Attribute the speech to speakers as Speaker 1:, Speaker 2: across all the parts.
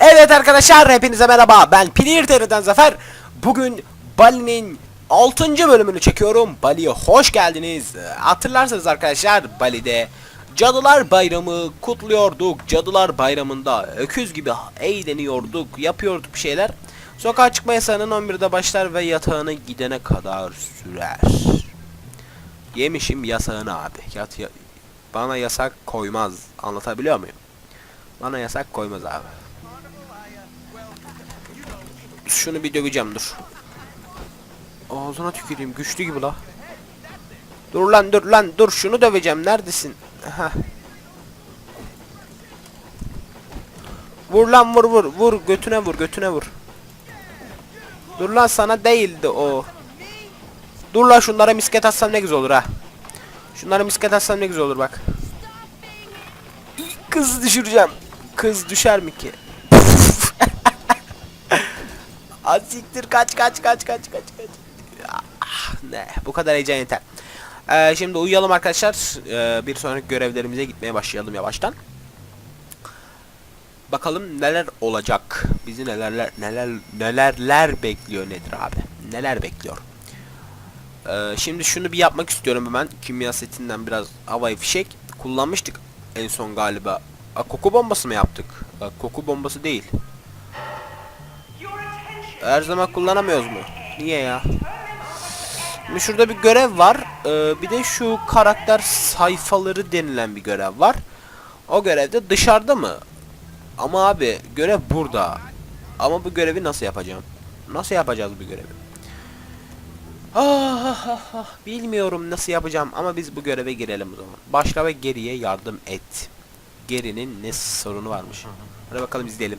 Speaker 1: Evet arkadaşlar hepinize merhaba. Ben Pilirteri'den Zafer. Bugün Bali'nin 6. bölümünü çekiyorum. Bali'ye hoş geldiniz. Hatırlarsanız arkadaşlar Bali'de Cadılar Bayramı kutluyorduk. Cadılar Bayramı'nda öküz gibi eğleniyorduk Yapıyorduk bir şeyler Sokağa çıkma yasağının 11'de başlar ve yatağına gidene kadar sürer Yemişim yasağını abi Yat, ya- Bana yasak koymaz Anlatabiliyor muyum? Bana yasak koymaz abi şunu bir döveceğim dur. Ağzına tüküreyim güçlü gibi la. Dur lan dur lan dur şunu döveceğim neredesin? Heh. Vur lan vur vur vur götüne vur götüne vur. Dur lan sana değildi o. Dur lan şunlara misket atsam ne güzel olur ha. Şunlara misket atsam ne güzel olur bak. Kız düşüreceğim. Kız düşer mi ki? Az siktir kaç kaç kaç kaç kaç kaç. Ah, ne bu kadar heyecan yeter. Ee, şimdi uyuyalım arkadaşlar. Ee, bir sonraki görevlerimize gitmeye başlayalım yavaştan. Bakalım neler olacak. Bizi nelerler neler nelerler bekliyor nedir abi? Neler bekliyor? Ee, şimdi şunu bir yapmak istiyorum hemen. Kimya setinden biraz havai fişek kullanmıştık en son galiba. Aa, koku bombası mı yaptık? Aa, koku bombası değil. Her zaman kullanamıyoruz mu? Niye ya? Şimdi şurada bir görev var. Ee, bir de şu karakter sayfaları denilen bir görev var. O görevde dışarıda mı? Ama abi görev burada. Ama bu görevi nasıl yapacağım? Nasıl yapacağız bu görevi? Ah, ah, ah, ah. Bilmiyorum nasıl yapacağım ama biz bu göreve girelim o zaman. Başla ve geriye yardım et. Gerinin ne sorunu varmış. Hadi bakalım izleyelim.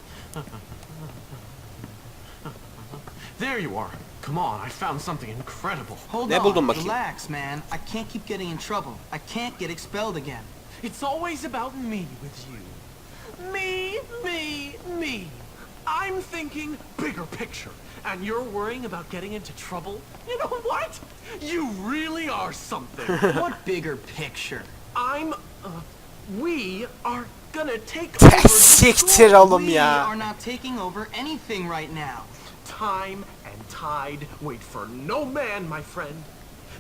Speaker 2: There you are. Come on, I found something incredible.
Speaker 3: Hold
Speaker 1: Ne buldun bakayım?
Speaker 3: relax, man. I can't keep getting in trouble. I can't get expelled again.
Speaker 2: It's always about me with you. Me, me, me. I'm thinking bigger picture, and you're worrying about getting into trouble? You know what? You really are something.
Speaker 3: what bigger picture?
Speaker 2: I'm, uh, we are gonna take over the
Speaker 1: Siktir
Speaker 2: school.
Speaker 1: oğlum
Speaker 3: we are not taking over anything right now.
Speaker 2: Time and tide wait for no man, my friend.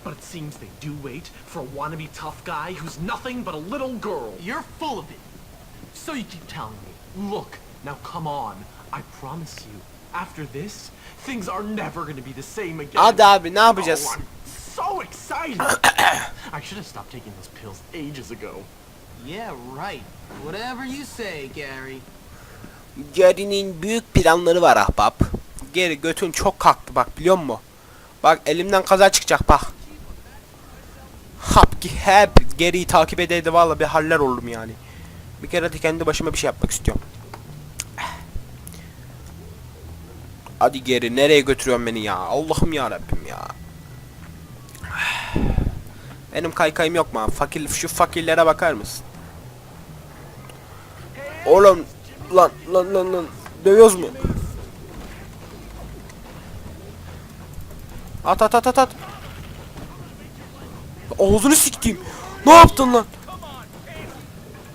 Speaker 2: But it seems they do wait for a wannabe tough guy who's nothing but a little girl.
Speaker 3: You're full of it.
Speaker 2: So you keep telling me, look, now come on. I promise you, after this, things are never gonna be the same again.
Speaker 1: Hadi abi ne yapacağız?
Speaker 2: Oh, I'm so excited. I should have stopped taking those pills ages ago.
Speaker 3: Yeah, right. Whatever you say, Gary.
Speaker 1: Gary'nin büyük planları var ahbap. Geri götün çok kalktı bak biliyor musun? Bak elimden kaza çıkacak bak. Hap ki hep Gary'yi takip edeydi valla bir haller oldum yani. Bir kere de kendi başıma bir şey yapmak istiyorum. Hadi geri nereye götürüyorsun beni ya? Allah'ım ya Rabbim ya. Benim kaykayım yok mu? Fakir şu fakirlere bakar mısın? Oğlum lan lan lan lan dövüyoruz mu? At at at at at. Ağzını siktim. Ne yaptın lan?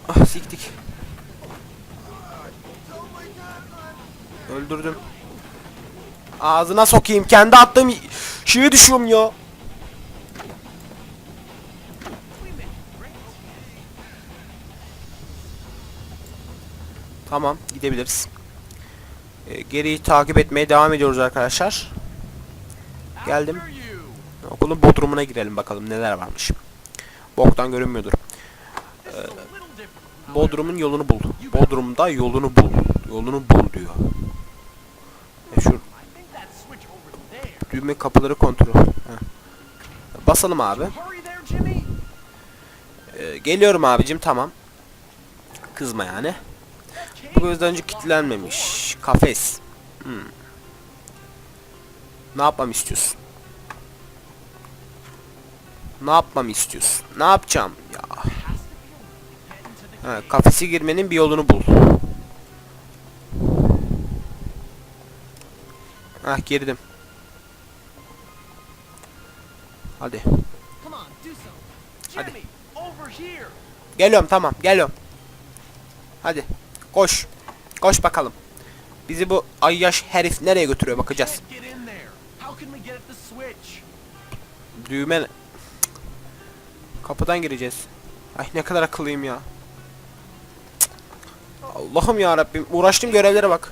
Speaker 1: Ah siktik. Öldürdüm. Ağzına sokayım. Kendi attığım şeye düşüyorum ya. Tamam gidebiliriz. Ee, geriyi takip etmeye devam ediyoruz arkadaşlar. Geldim. Okulun bodrumuna girelim bakalım neler varmış. Boktan görünmüyordur. Bodrum'un yolunu bul. Bodrum'da yolunu bul. Yolunu bul diyor. E şu düğme kapıları kontrol. Heh. Basalım abi. Ee, geliyorum abicim tamam. Kızma yani. Bu gözden önce kilitlenmemiş. Kafes. Hmm. Ne yapmam istiyorsun? Ne yapmam istiyorsun? Ne yapacağım ya? Ha, kafese girmenin bir yolunu bul. Hah girdim. Hadi. Hadi. Geliyorum tamam geliyorum. Hadi koş. Koş bakalım. Bizi bu ayyaş herif nereye götürüyor bakacağız. Düğme... Kapıdan gireceğiz. Ay ne kadar akıllıyım ya. Allah'ım ya Rabbim. Uğraştığım görevlere bak.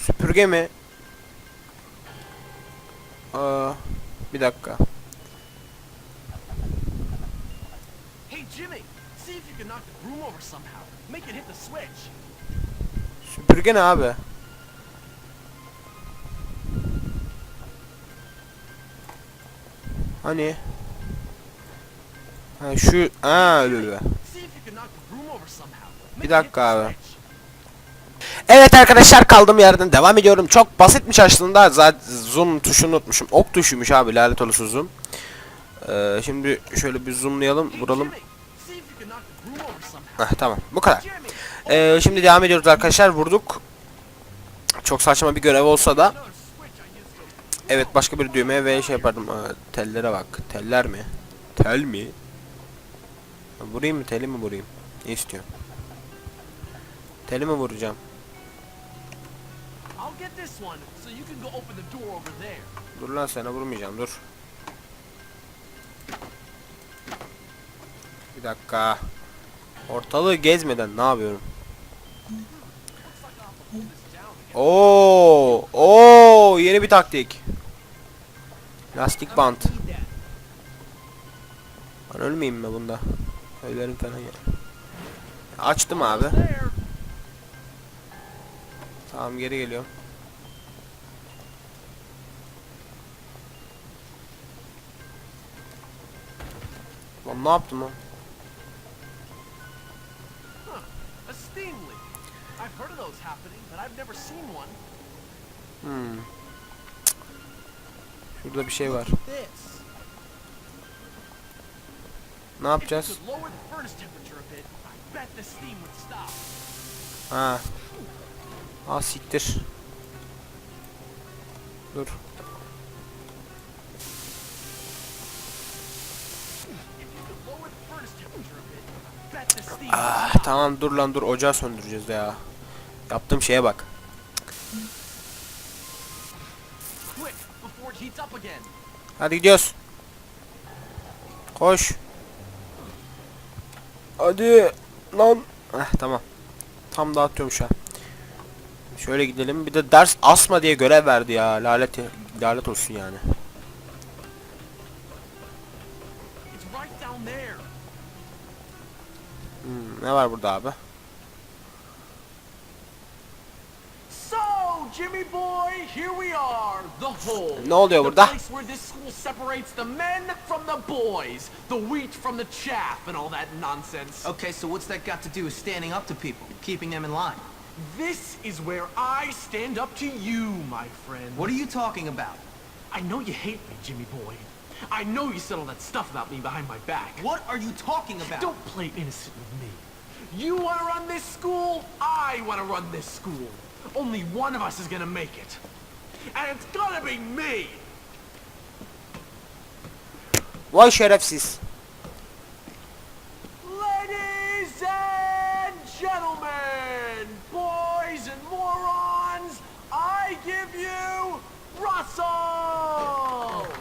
Speaker 1: Süpürge mi? Aa, bir dakika. Süpürge ne abi? Hani?
Speaker 2: Broom over somehow. Make
Speaker 1: Bir dakika abi. Evet arkadaşlar kaldığım yerden devam ediyorum. Çok basitmiş aslında. Zaten zoom tuşunu unutmuşum. Ok tuşuymuş abi lanet olası zoom. Ee, şimdi şöyle bir zoomlayalım, vuralım. Heh, tamam bu kadar. Ee, şimdi devam ediyoruz arkadaşlar. Vurduk. Çok saçma bir görev olsa da evet başka bir düğmeye ve şey yapardım. Ee, tellere bak. Teller mi? Tel mi? Vurayım mı? Teli mi vurayım? Ne istiyorsun? Teli mi vuracağım? Dur lan sana vurmayacağım dur. Bir dakika. Ortalığı gezmeden ne yapıyorum? Oo, oo, yeni bir taktik. Lastik bant. Ben ölmeyeyim mi bunda? Öllerim falan ya. Açtım abi. Tamam geri geliyorum. Lan ne yaptım lan?
Speaker 2: Huh. A steam leak. I've heard of those happening, but I've never seen one.
Speaker 1: Hmm. Şurada bir şey var.
Speaker 2: Would stop.
Speaker 1: Ha. Ah siktir. Dur. Ah, tamam dur lan dur ocağı söndüreceğiz ya. Yaptığım şeye bak. Hadi gidiyoruz. Koş. Hadi lan. Heh, tamam. Tam dağıtıyorum şu an. Şöyle gidelim. Bir de ders asma diye görev verdi ya. Lanet lanet olsun yani. Hmm, ne var burada abi?
Speaker 2: Jimmy boy, here we are, the hole.
Speaker 1: Ne oluyor
Speaker 2: the
Speaker 1: burada?
Speaker 2: place where this school separates the men from the boys, the wheat from the chaff, and all that nonsense.
Speaker 3: Okay, so what's that got to do with standing up to people, keeping them in line?
Speaker 2: This is where I stand up to you, my friend.
Speaker 3: What are you talking about?
Speaker 2: I know you hate me, Jimmy boy. I know you said all that stuff about me behind my back.
Speaker 3: What are you talking about?
Speaker 2: Don't play innocent with me. You want to run this school? I want to run this school. Only one of us is going to make it. And it's gonna be me!
Speaker 1: Vay şerefsiz.
Speaker 2: Ladies and gentlemen, boys and morons, I give you Russell!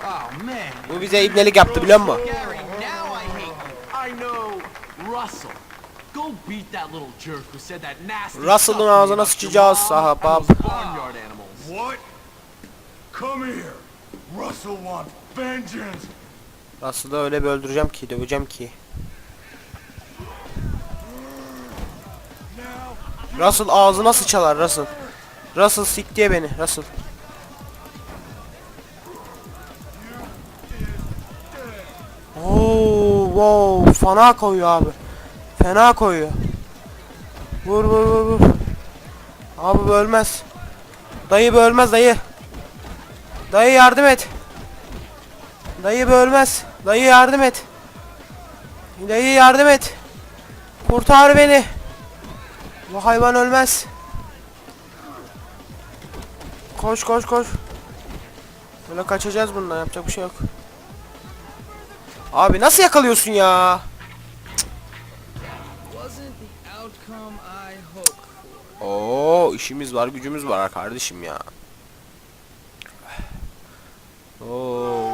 Speaker 3: Oh man.
Speaker 1: Bu bize ibnelik yaptı biliyor musun?
Speaker 3: Gary, now I hate you.
Speaker 2: I know, Russell.
Speaker 1: Russell'ın ağzına sıçacağız,
Speaker 2: animals.
Speaker 4: What? Come here. Russell wants vengeance.
Speaker 1: Aslında öyle bir öldüreceğim ki, döveceğim ki. Russell ağzına sıçalar Russell. Russell sik diye beni Russell. Oo, wow, fena koyuyor abi. Fena koyuyor. Vur vur vur vur. Abi bu ölmez. Dayı bu ölmez dayı. Dayı yardım et. Dayı bu ölmez. Dayı yardım et. Dayı yardım et. Kurtar beni. Bu hayvan ölmez. Koş koş koş. Böyle kaçacağız bundan yapacak bir şey yok. Abi nasıl yakalıyorsun ya? Oo işimiz var gücümüz var kardeşim ya. Oo.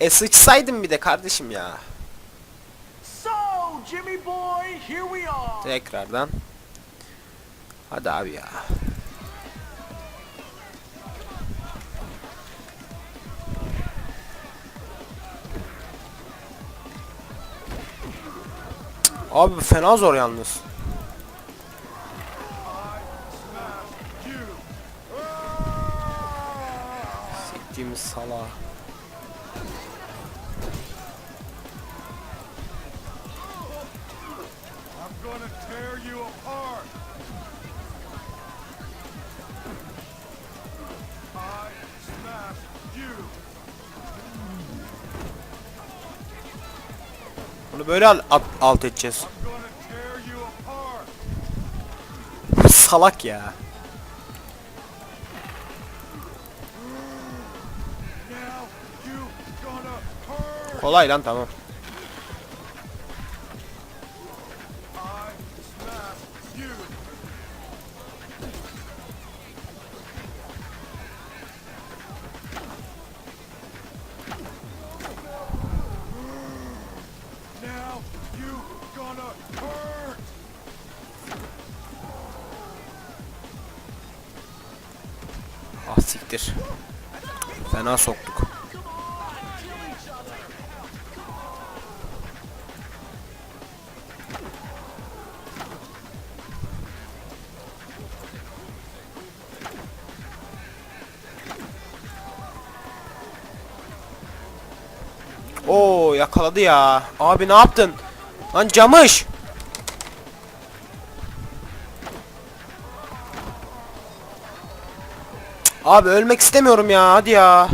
Speaker 1: E sıçsaydın bir de kardeşim ya. Tekrardan. Hadi abi ya. Abi fena zor yalnız. Siktiğimiz sala. Bunu böyle al- at- alt edeceğiz. Salak ya. Kolay lan tamam. Fena soktuk. Oo yakaladı ya. Abi ne yaptın? Lan camış. Abi ölmek istemiyorum ya. Hadi ya.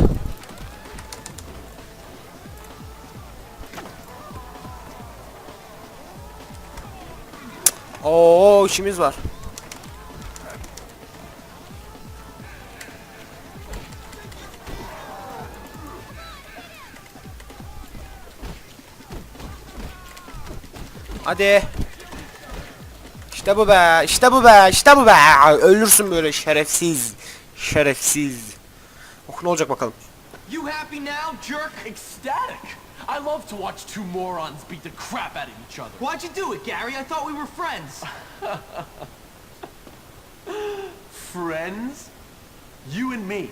Speaker 1: Oo işimiz var. Hadi. İşte bu be, işte bu be, işte bu be. Ölürsün böyle şerefsiz. Şerefsiz. Oh ne olacak bakalım.
Speaker 3: You happy now, jerk?
Speaker 2: Ecstatic. I love to watch two morons beat the crap out of each other.
Speaker 3: Why'd you do it, Gary? I thought we were friends.
Speaker 2: Friends? You and me.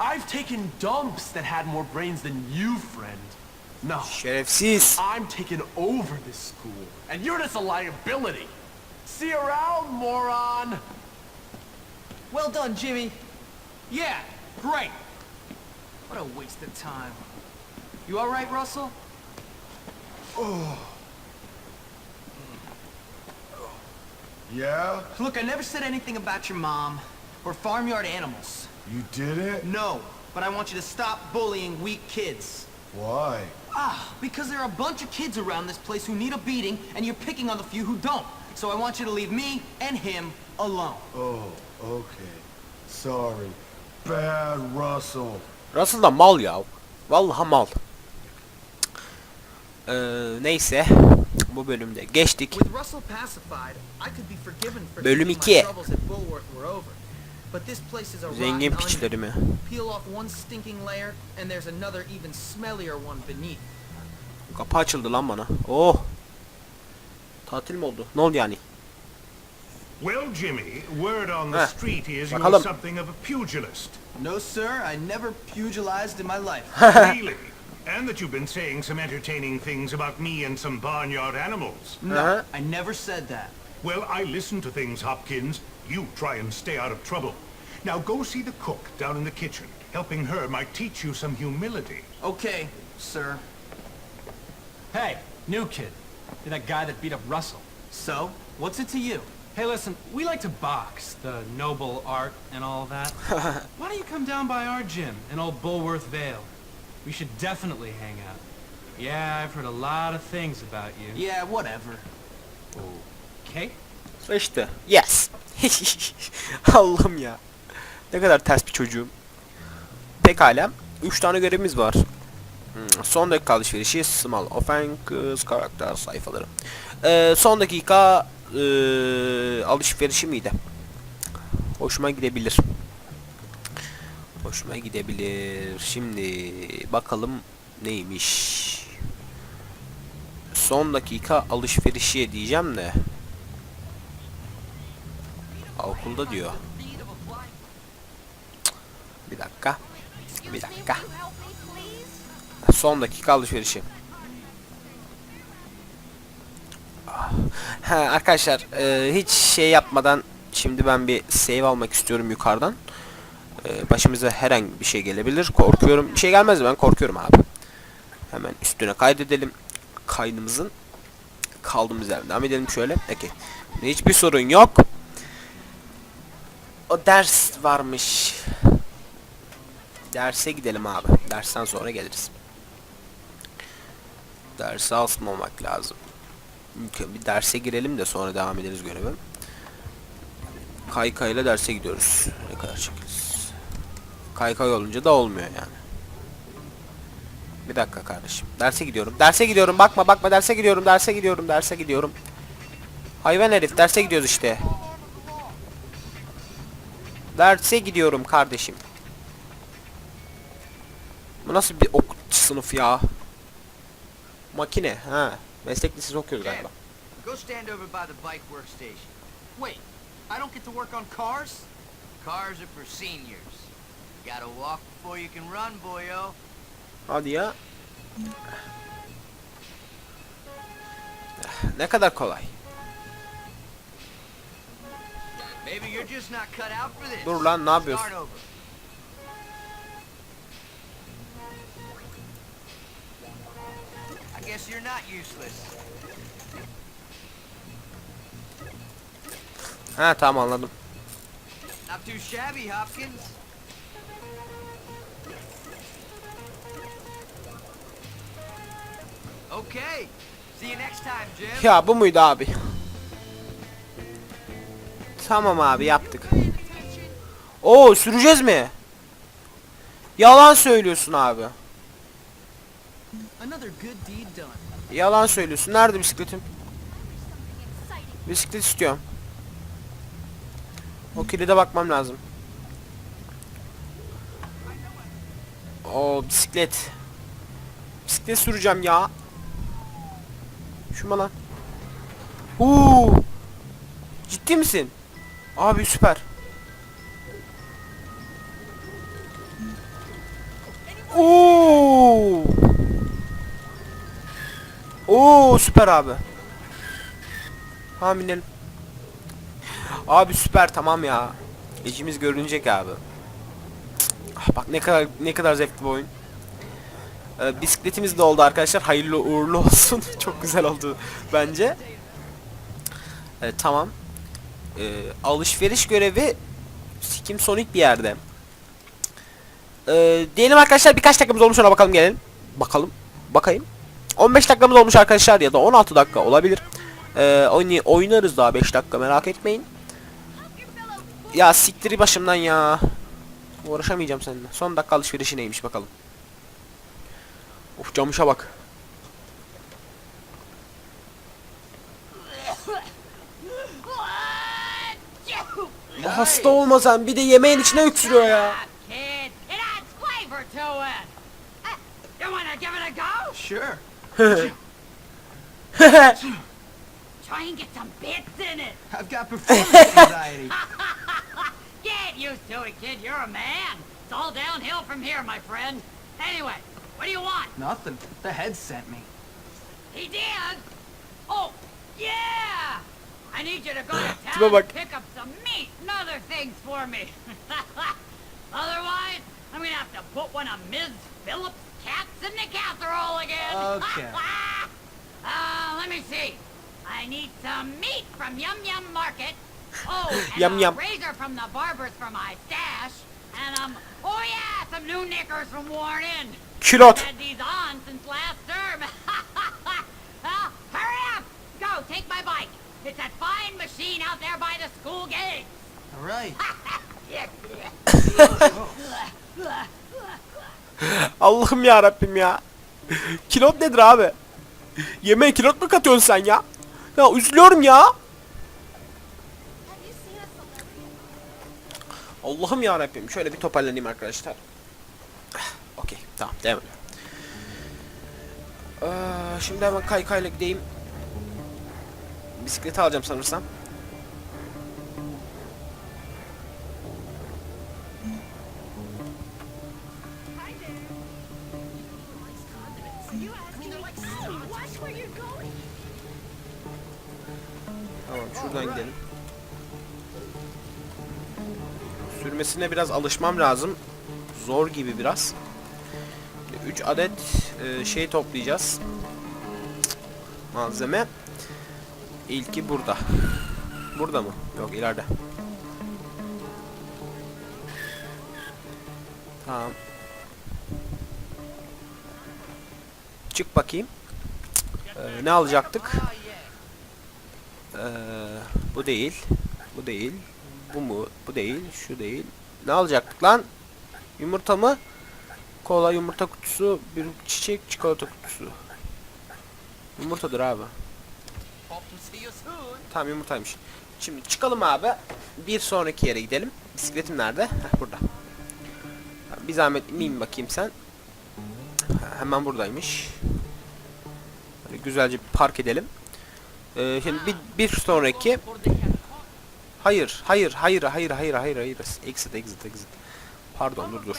Speaker 2: I've taken dumps that had more brains than you, friend. No,
Speaker 1: Şerefsiz.
Speaker 2: I'm taking over this school, and you're just a liability. See you around, moron!
Speaker 3: Well done, Jimmy. Yeah, great. What a waste of time. You all right, Russell? Oh.
Speaker 4: Yeah?
Speaker 3: Look, I never said anything about your mom or farmyard animals.
Speaker 4: You did it?
Speaker 3: No, but I want you to stop bullying weak kids.
Speaker 4: Why?
Speaker 3: Ah, because there are a bunch of kids around this place who need a beating, and you're picking on the few who don't. So I want you to leave me and him alone.
Speaker 4: Oh, okay. Sorry. Bad Russell.
Speaker 1: Russell da mal ya. Vallahi mal. Ee, neyse. Bu bölümde geçtik. Bölüm
Speaker 3: thinking
Speaker 1: iki.
Speaker 3: my troubles at Bulworth were over. But this place is a
Speaker 1: Zengin
Speaker 3: rotten
Speaker 1: piçleri mi? Kapı açıldı lan bana. Oh. Tatil mi oldu? Ne oldu yani?
Speaker 5: Well, Jimmy, word on the street is you're something of a pugilist.
Speaker 3: No, sir, I never pugilized in my life.
Speaker 5: really? And that you've been saying some entertaining things about me and some barnyard animals.
Speaker 3: No,
Speaker 1: Uh-huh.
Speaker 3: I never said that.
Speaker 5: Well, I listen to things, Hopkins. You try and stay out of trouble. Now go see the cook down in the kitchen. Helping her might teach you some humility.
Speaker 3: Okay, sir.
Speaker 6: Hey, new kid. You're that guy that beat up Russell.
Speaker 3: So, what's it to you?
Speaker 6: Hey, listen, we like to box, the noble art and all that. Why don't you come down by our gym in old Bulworth Vale? We should definitely hang out. Yeah, I've heard a lot of things about you.
Speaker 3: Yeah, whatever.
Speaker 6: Okay?
Speaker 1: İşte. Yes. Allah'ım ya. Ne kadar ters bir çocuğum. Pekala. 3 tane görevimiz var. Hmm, Son dakika alışverişi small offense karakter sayfaları. Ee, son dakika ee, alışverişi miydi? Hoşuma gidebilir. Hoşuma gidebilir. Şimdi bakalım neymiş. Son dakika alışverişi diyeceğim de. Okulda diyor. Bir dakika. Bir dakika. Son dakika alışverişi. Ha, arkadaşlar e, hiç şey yapmadan şimdi ben bir save almak istiyorum yukarıdan. E, başımıza herhangi bir şey gelebilir. Korkuyorum. Bir şey gelmez mi? Ben korkuyorum abi. Hemen üstüne kaydedelim. Kaydımızın kaldığımız yerden devam edelim şöyle. Peki. Hiçbir sorun yok. O ders varmış. Derse gidelim abi. Dersten sonra geliriz. Derse asmamak lazım. Bir derse girelim de sonra devam ederiz göreve. Kaykayla derse gidiyoruz. Ne kadar çekeriz. Kaykay olunca da olmuyor yani. Bir dakika kardeşim. Derse gidiyorum. Derse gidiyorum. Bakma bakma derse gidiyorum. Derse gidiyorum. Derse gidiyorum. Hayvan herif derse gidiyoruz işte. Derse gidiyorum kardeşim. Bu nasıl bir ok sınıf ya? Makine ha. Meslek lisesi okuyoruz galiba.
Speaker 3: Go stand over by the bike workstation.
Speaker 2: Wait, I don't get to work on cars?
Speaker 3: Cars are for seniors. Gotta walk before you can run, boyo.
Speaker 1: Hadi ya. Ne kadar kolay.
Speaker 3: Maybe you're just not cut out for this.
Speaker 1: Dur lan ne yapıyorsun?
Speaker 3: I guess you're not useless.
Speaker 1: Ha tamam anladım.
Speaker 3: Not too shabby, Hopkins.
Speaker 1: Ya bu muydu abi? Tamam abi yaptık. Oo süreceğiz mi? Yalan söylüyorsun abi. Yalan söylüyorsun. Nerede bisikletim? Bisiklet istiyorum. O kilide bakmam lazım. O bisiklet. Bisiklet süreceğim ya. Mu lan? Huu. Ciddi misin? Abi süper. Oo. Oo süper abi. Tamam binelim. Abi süper tamam ya. İçimiz görünecek abi. Ah, bak ne kadar ne kadar zevkli bir oyun. Ee, bisikletimiz de oldu arkadaşlar. Hayırlı uğurlu olsun. Çok güzel oldu bence. Ee, tamam. Ee, alışveriş görevi Sikim Sonic bir yerde. Ee, diyelim arkadaşlar birkaç dakikamız olmuş ona bakalım gelelim. Bakalım. Bakayım. 15 dakikamız olmuş arkadaşlar ya da 16 dakika olabilir. Ee, oynay oynarız daha 5 dakika merak etmeyin. Ya siktiri başımdan ya. Uğraşamayacağım seninle. Son dakika alışverişi neymiş bakalım. Of camışa bak. Hasta olmasan bir de yemeğin içine öksürüyor ya.
Speaker 3: Sure.
Speaker 7: Try and get some bits in it.
Speaker 3: I've got performance anxiety.
Speaker 7: Get used to it, kid. You're a man. It's all downhill from here, my friend. Anyway, what do you want?
Speaker 3: Nothing. The head sent me.
Speaker 7: He did. Oh, yeah. I need you to go to town and pick up some meat and other things for me. Otherwise, I'm gonna have to put one of Ms. Phillips' cats in the casserole again.
Speaker 3: Okay.
Speaker 7: uh, let me see. I need some meat from Yum Yum Market. Oh, and
Speaker 1: Yum
Speaker 7: a
Speaker 1: Yum.
Speaker 7: razor from the barber's for my stash. And um, oh yeah, some new knickers from Worn In.
Speaker 1: Külot. Allah'ım ya Rabbim ya. Kilot nedir abi? Yemeğe kilot mu katıyorsun sen ya? Ya üzülüyorum ya. Allah'ım ya Rabbim şöyle bir toparlanayım arkadaşlar. Tamam devam edelim. Ee, şimdi hemen kaykayla gideyim. Bisikleti alacağım sanırsam. Tamam şuradan gidelim. Sürmesine biraz alışmam lazım. Zor gibi biraz. 3 adet e, şey toplayacağız. Malzeme. İlki burada. Burada mı? Yok ileride. Tamam. Çık bakayım. Ee, ne alacaktık? Ee, bu değil. Bu değil. Bu mu? Bu değil. Şu değil. Ne alacaktık lan? Yumurta mı? Kola yumurta kutusu, bir çiçek çikolata kutusu. Yumurtadır abi. Tamam yumurtaymış. Şimdi çıkalım abi. Bir sonraki yere gidelim. Bisikletim nerede? Heh burada. Bir zahmet ineyim bakayım sen. Hemen buradaymış. Böyle güzelce park edelim. Ee, şimdi bir, bir sonraki Hayır, hayır, hayır, hayır, hayır, hayır, hayır. Exit, exit, exit. Pardon, dur, dur.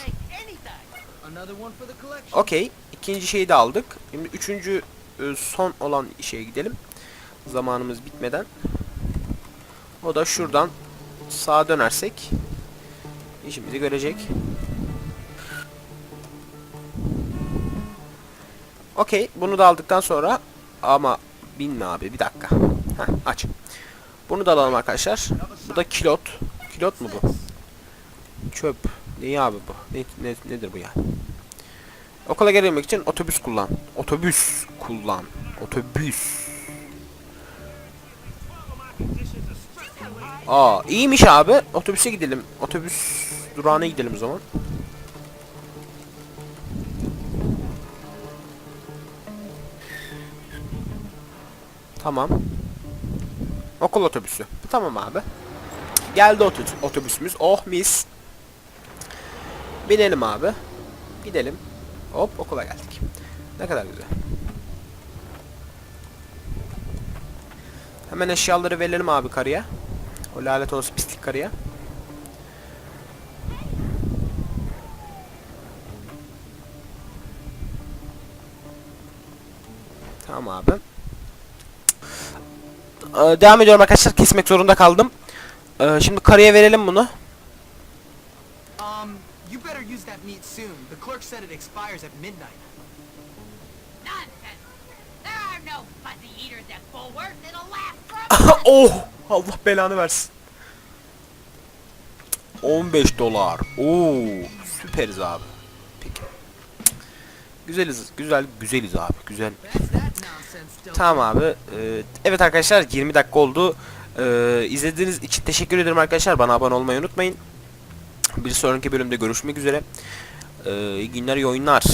Speaker 1: Okey, ikinci şeyi de aldık. Şimdi üçüncü e, son olan şeye gidelim. Zamanımız bitmeden. O da şuradan sağa dönersek işimizi görecek. Okey, bunu da aldıktan sonra ama binme abi bir dakika. Heh, aç. Bunu da alalım arkadaşlar. Bu da kilot. Kilot mu bu? Çöp. Neyi abi bu? Ne, ne, nedir bu ya? Okula gelebilmek için otobüs kullan. Otobüs kullan. Otobüs. Aa iyiymiş abi. Otobüse gidelim. Otobüs durağına gidelim o zaman. Tamam. Okul otobüsü. Tamam abi. Geldi otobüs, otobüsümüz. Oh mis. Binelim abi. Gidelim. Hop okula geldik. Ne kadar güzel. Hemen eşyaları verelim abi karıya. O lanet olası pislik karıya. Tamam abi. Ee, devam ediyorum arkadaşlar. Kesmek zorunda kaldım. Ee, şimdi karıya verelim bunu.
Speaker 3: That meat soon. The clerk said it expires at midnight.
Speaker 7: Nonsense. There are no fuzzy eaters at Bulworth. It'll last for a
Speaker 1: oh! Allah belanı versin. 15 dolar. Oo, süperiz abi. Peki. Güzeliz, güzel, güzeliz abi. Güzel. Tamam abi. Ee, evet arkadaşlar 20 dakika oldu. Ee, izlediğiniz için teşekkür ederim arkadaşlar. Bana abone olmayı unutmayın. Bir sonraki bölümde görüşmek üzere. Ee, iyi günler, iyi oyunlar.